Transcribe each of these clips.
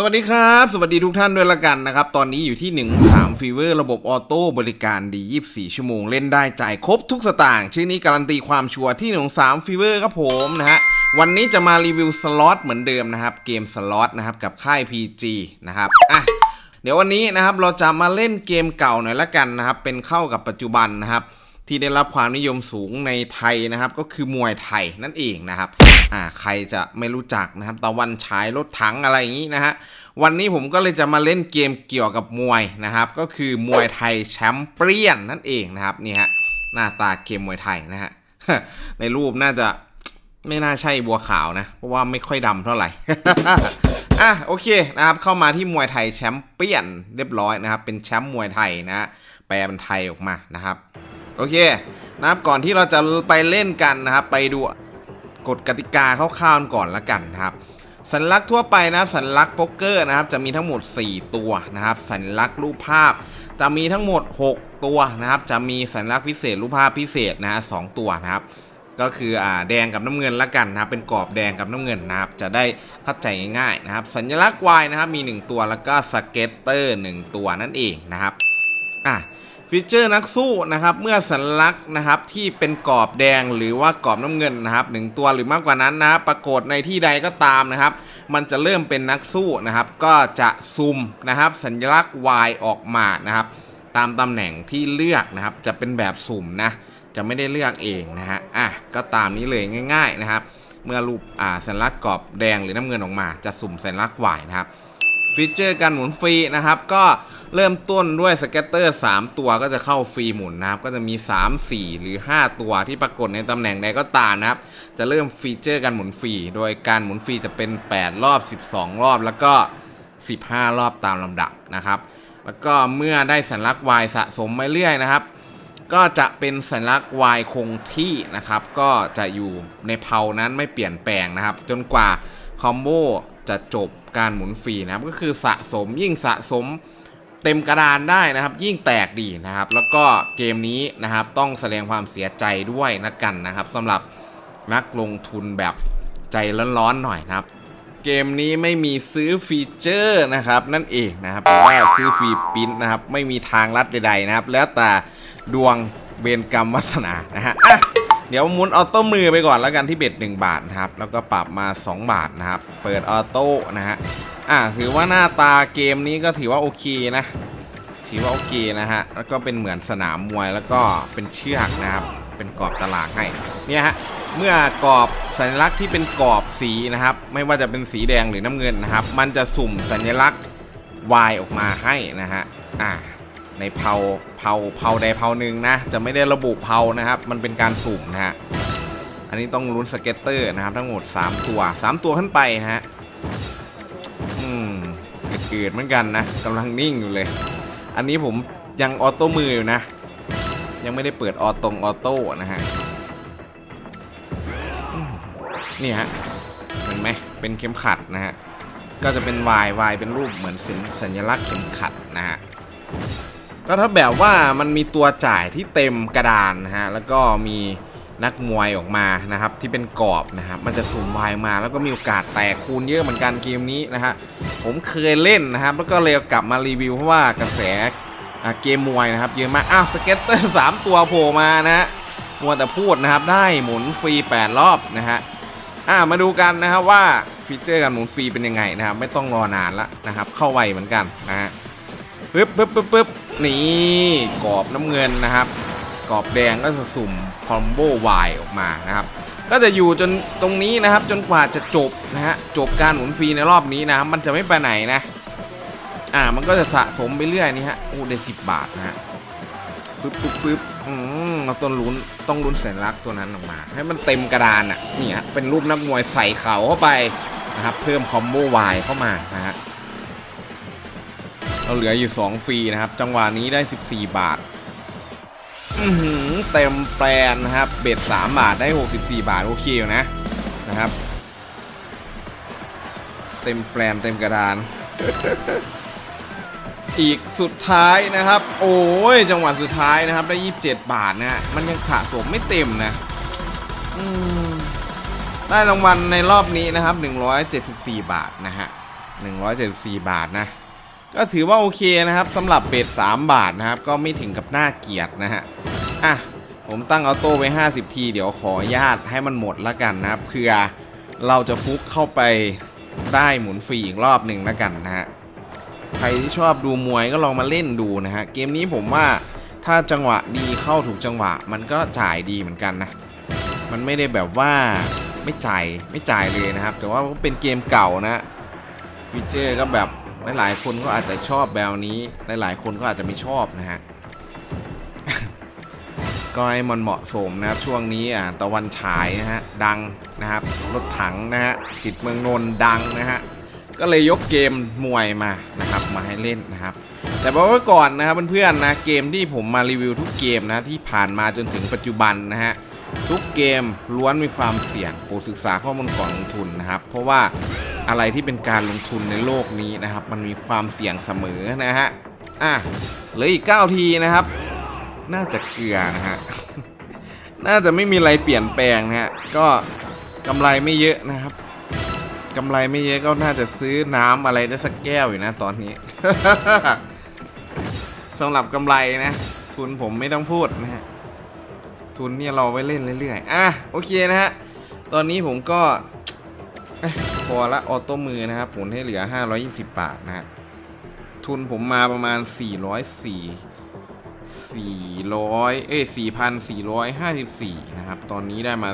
สวัสดีครับ สวัสดีทุกท่านด้วยละกันนะครับ ตอนนี้อยู่ที่ 1 3ฟีเวอร์ระบบออโต้บริการดี 24 ชั่วโมง เล่นได้จ่ายครบทุกสตางค์ชื่อนี้การันตีความชัวร์ที่1 3ฟีเวอร์ครับผมนะฮะวันนี้จะมารีวิวสล็อตเหมือนเดิมนะครับ เกมสล็อตนะครับ กับค่าย PG นะครับอะเดี๋ยววันนี้นะครับเราจะมาเล่นเกมเก่าหน่อยละกันนะครับ เป็นเข้ากับปัจจุบันนะครับ ที่ได้รับความนิยมสูงในไทยนะครับ ก็คือมวยไทยนั่นเองนะครับอ่าใครจะไม่รู้จักนะครับตะวันฉายรถถังอะไรอย่างนี้นะฮะวันนี้ผมก็เลยจะมาเล่นเกมเกี่ยวกับมวยนะครับ ก็คือมวยไทยแชมเปี้ยนนั่นเองนะครับนี่ฮะหน้าตาเกมมวยไทยนะฮะในรูปน่าจะไม่น่าใช่บัวขาวนะ เพราะว่าไม่ค่อยดำเท่าไหร่อะโอเคนะครับเข้ามาที่มวยไทยแชมเปี้ยนเรียบร้อยนะครับ เป็นแชมป์มวยไทยนะฮะแปลเป็นไทยออกมานะครับ โอเคนะครับก่อนที่เราจะไปเล่นกันนะครับ ไปดูกฎกติกาคร่าวๆก่อนละกันนะครับ สัญลักษณ์ทั่วไปนะครับสัญลักษณ์โป๊กเกอร์นะครับ จะมีทั้งหมด 4 ตัวนะครับ สัญลักษณ์รูปภาพ จะมีทั้งหมด 6 ตัวนะครับ จะมีสัญลักษณ์พิเศษรูปภาพพิเศษนะฮะสองตัวนะครับ ก็คืออ่าแดงกับน้ำเงินละกันนะครับ เป็นกรอบแดงกับน้ำเงินนะครับ จะได้เข้าใจง่ายๆนะครับ สัญลักษณ์ Y นะครับมี 1 ตัวแล้วก็สเก็ตเตอร์1ตัวนั่นเองนะครับอะ ฟีเจอร์นักสู้นะครับเมื่อสัญลักษณ์นะครับที่เป็นกรอบแดงหรือว่ากรอบน้ำเงินนะครับหนึ่งตัวหรือมากกว่านั้นนะครับปรากฏในที่ใดก็ตามนะครับ มันจะเริ่มเป็นนักสู้นะครับ ก็จะซูมนะครับสัญลักษณ์ Y ออกมานะครับ ตามตำแหน่งที่เลือกนะครับ จะเป็นแบบสุ่มนะจะไม่ได้เลือกเองนะฮะอะก็ตามนี้เลยง่าย ๆนะครับ เมื่อรูปอ่าสัญลักษณ์กรอบแดงหรือน้ำเงินออกมา จะสุ่มสัญลักษณ์ Y นะครับ ฟีเจอร์การหมุนฟรีนะครับ ก็เริ่มต้นด้วยสเก็ตเตอร์3ตัวก็จะเข้าฟรีหมุนนะครับ ก็จะมี 3 4 หรือ 5 ตัวที่ปรากฏในตำแหน่งใดก็ตามนะครับ จะเริ่มฟีเจอร์การหมุนฟรี โดยการหมุนฟรีจะเป็น 8 รอบ 12 รอบ แล้วก็ 15 รอบตามลำดับนะครับ แล้วก็เมื่อได้สัญลักษณ์ Y สะสมไปเรื่อยนะครับ ก็จะเป็นสัญลักษณ์ Y คงที่นะครับ ก็จะอยู่ในเพานั้นไม่เปลี่ยนแปลงนะครับ จนกว่าคอมโบ จะจบการหมุนฟรีนะครับก็คือสะสมยิ่งสะสมเต็มกระดานได้นะครับ ยิ่งแตกดีนะครับ แล้วก็เกมนี้นะครับต้องแสดงความเสียใจด้วยนะกันนะครับสำหรับนักลงทุนแบบใจร้อนๆหน่อยนะครับ เกมนี้ไม่มีซื้อฟีเจอร์นะครับ นั่นเองนะครับหรือว่าซื้อฟรีปริ้นท์นะครับ ไม่มีทางลัดใดๆนะครับ แล้วแต่ดวงเวรกรรมวาสนานะฮะ เดี๋ยวมุนออโต้มือไปก่อนแล้วกันที่เบ็ด1บาทนะครับ แล้วก็ปรับมา 2 บาทนะครับ เปิดออโต้นะฮะอะถือว่าหน้าตาเกมนี้ก็ถือว่าโอเคนะถือว่าโอเคนะฮะแล้วก็เป็นเหมือนสนามมวยแล้วก็เป็นเชือกนะครับ เป็นกรอบตลาดให้เนี่ยฮะเมื่อกรอบสัญลักษณ์ที่เป็นกรอบสีนะครับ ไม่ว่าจะเป็นสีแดงหรือน้ำเงินนะครับ มันจะสุ่มสัญลักษณ์ Y ออกมาให้นะฮะอ่า ในเผาเผาเผาใดเผาหนึ่งนะ จะไม่ได้ระบุเผานะครับ มันเป็นการสุ่มนะฮะ อันนี้ต้องลุ้นสเก็ตเตอร์นะครับ ทั้งหมด 3 ตัว 3 ตัวขึ้นไปนะฮะ อืมเกิดเหมือนกันนะกำลังนิ่งอยู่เลย อันนี้ผมยังออโต้มืออยู่นะ ยังไม่ได้เปิดออตรงออโต้นะฮะนี่ฮะเห็นไหมเป็นเข็มขัดนะฮะก็จะเป็น Y Y เป็นรูปเหมือนสัญลักษณ์เข็มขัดนะฮะ ก็ถ้าแบบว่ามันมีตัวจ่ายที่เต็มกระดานนะฮะแล้วก็มีนักมวยออกมานะครับที่เป็นกรอบนะครับมันจะสุ่มวายมาแล้วก็มีโอกาสแตกคูณเยอะเหมือนกันเกมนี้นะฮะผมเคยเล่นนะครับ แล้วก็เลยกลับมารีวิวเพราะว่ากระแสเกมมวยนะครับเยอะมากอ้าวสเก็ตเตอร์สามตัวโผล่มานะฮะมัวแต่พูดนะครับได้หมุนฟรี 8 รอบนะฮะอ่ามาดูกันนะครับว่าฟีเจอร์การหมุนฟรีเป็นยังไงนะครับ ไม่ต้องรอนานละนะครับ เข้าไวเหมือนกันนะฮะ ปึ๊บปึ๊บปึ๊บปึ๊บนี่กรอบน้ำเงินนะครับ กรอบแดงก็จะสุ่มคอมโบวายออกมานะครับ ก็จะอยู่จนตรงนี้นะครับ จนกว่าจะจบนะฮะจบการหมุนฟรีในรอบนี้นะครับมันจะไม่ไปไหนนะ อ่ามันก็จะสะสมไปเรื่อยนี่ฮะโอ้ได้สิบบาทนะฮะปึ๊บปึ๊บปึ๊บอืมเราต้องลุ้นต้องลุ้นสัญลักษณ์ตัวนั้นออกมา ให้มันเต็มกระดานอะนี่ฮะเป็นรูปนักมวยใส่เข่าเข้าไปนะครับเพิ่มคอมโบวายเข้ามานะฮะ เราเหลืออยู่ 2 ฟรีนะครับ จังหวะนี้ได้ 14 บาทอือหือเต็มแปลนนะครับ เบ็ด3บาทได้ 64 บาท โอเคอยู่นะนะครับ เต็มแปลนเต็มกระดาน อีกสุดท้ายนะครับ โอ้ยจังหวะสุดท้ายนะครับ ได้ 27 บาทนะมันยังสะสมไม่เต็มนะมได้รางวัลในรอบนี้นะครับ 174 บาทนะฮะ 174 บาทนะ ก็ถือว่าโอเคนะครับสำหรับเบส3บาทนะครับ ก็ไม่ถึงกับน่าเกลียดนะฮะอะผมตั้งออโต้ไว้ 50 ที เดี๋ยวขออนุญาตให้มันหมดล้วกันนะครับเพื่อเราจะฟุกเข้าไปได้หมุนฟรีอีกรอบหนึ่งล้วกันนะฮะใครที่ชอบดูมวยก็ลองมาเล่นดูนะฮะเกมนี้ผมว่าถ้าจังหวะดีเข้าถูกจังหวะ มันก็จ่ายดีเหมือนกันนะมันไม่ได้แบบว่าไม่จ่ายไม่จ่ายเลยนะครับ แต่ว่าเป็นเกมเก่านะฟีเจอร์ก็แบบ หลายๆคนก็อาจจะชอบแบบนี้หลายๆคนก็อาจจะไม่ชอบนะฮะก็ให้มันเหมาะสมนะครับช่วงนี้อะตะวันฉายนะฮะดังนะครับรถถังนะฮะจิตเมืองนนดังนะฮะก็เลยยกเกมมวยมานะครับมาให้เล่นนะครับ แต่บอกไว้ก่อนนะครับเพื่อนๆนะเกมที่ผมมารีวิวทุกเกมนะที่ผ่านมาจนถึงปัจจุบันนะฮะทุกเกมล้วนมีความเสี่ยงโปรดศึกษาข้อมูลก่อนลงทุนนะครับ เพราะว่า อะไรที่เป็นการลงทุนในโลกนี้นะครับ มันมีความเสี่ยงเสมอนะฮะอะเหลืออีก 9 ทีนะครับ น่าจะเกลือนะฮะน่าจะไม่มีอะไรเปลี่ยนแปลงนะฮะก็กำไรไม่เยอะนะครับกำไรไม่เยอะก็น่าจะซื้อน้ำอะไรได้สักแก้วอยู่นะตอนนี้สำหรับกำไรนะ ทุนผมไม่ต้องพูดนะฮะทุนเนี่ยเราไว้เล่นเรื่อยๆอะโอเคนะฮะตอนนี้ผมก็ พอละออโต้มือนะครับผลให้เหลือ 520 บาทนะฮะทุนผมมาประมาณ 404 400 เอ้ย4,454 นะครับ ตอนนี้ได้มา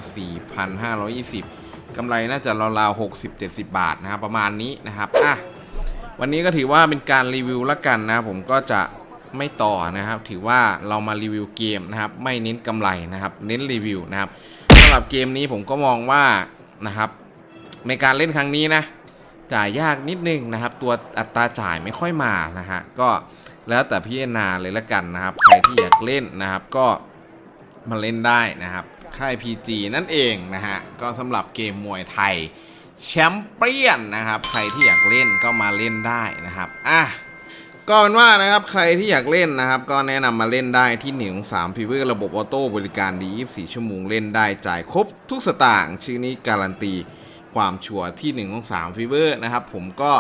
4,520 กำไรน่าจะราวๆ60-70 บาทนะครับ ประมาณนี้นะครับ อะ วันนี้ก็ถือว่าเป็นการรีวิวละกันนะ ผมก็จะไม่ต่อนะครับ ถือว่าเรามารีวิวเกมนะครับ ไม่เน้นกำไรนะครับ เน้นรีวิวนะครับสำหรับเกมนี้ผมก็มองว่านะครับ ในการเล่นครั้งนี้นะ จ่ายยากนิดนึงนะครับ ตัวอัตราจ่ายไม่ค่อยมานะฮะก็แล้วแต่พิจารณาเลยละกันนะครับ ใครที่อยากเล่นนะครับก็มาเล่นได้นะครับค่าย PG นั่นเองนะฮะก็สำหรับเกมมวยไทยแชมเปี้ยนนะครับ ใครที่อยากเล่นก็มาเล่นได้นะครับอะก็เป็นว่านะครับใครที่อยากเล่นนะครับ ก็แนะนำมาเล่นได้ที่หนึ่งสามฟีเวอร์ระบบออโต้บริการดี 24 ชั่วโมงเล่นได้จ่ายครบทุกสตางค์ชื่อนี้การันตี ความชัวร์ที่ 1 ของ3ฟีเวอร์นะครับ ผมก็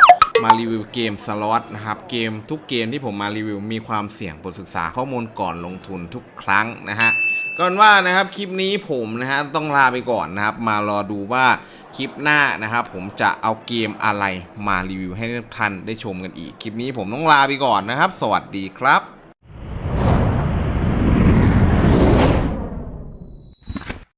มารีวิวเกมสล็อตนะครับ เกมทุกเกมที่ผมมารีวิวมีความเสี่ยงบทศึกษาข้อมูลก่อนลงทุนทุกครั้งนะฮะก่อนว่านะครับคลิปนี้ผมนะฮะต้องลาไปก่อนนะครับ มารอดูว่าคลิปหน้านะครับผมจะเอาเกมอะไรมารีวิวให้ทุกท่านได้ชมกันอีก คลิปนี้ผมต้องลาไปก่อนนะครับ สวัสดีครับ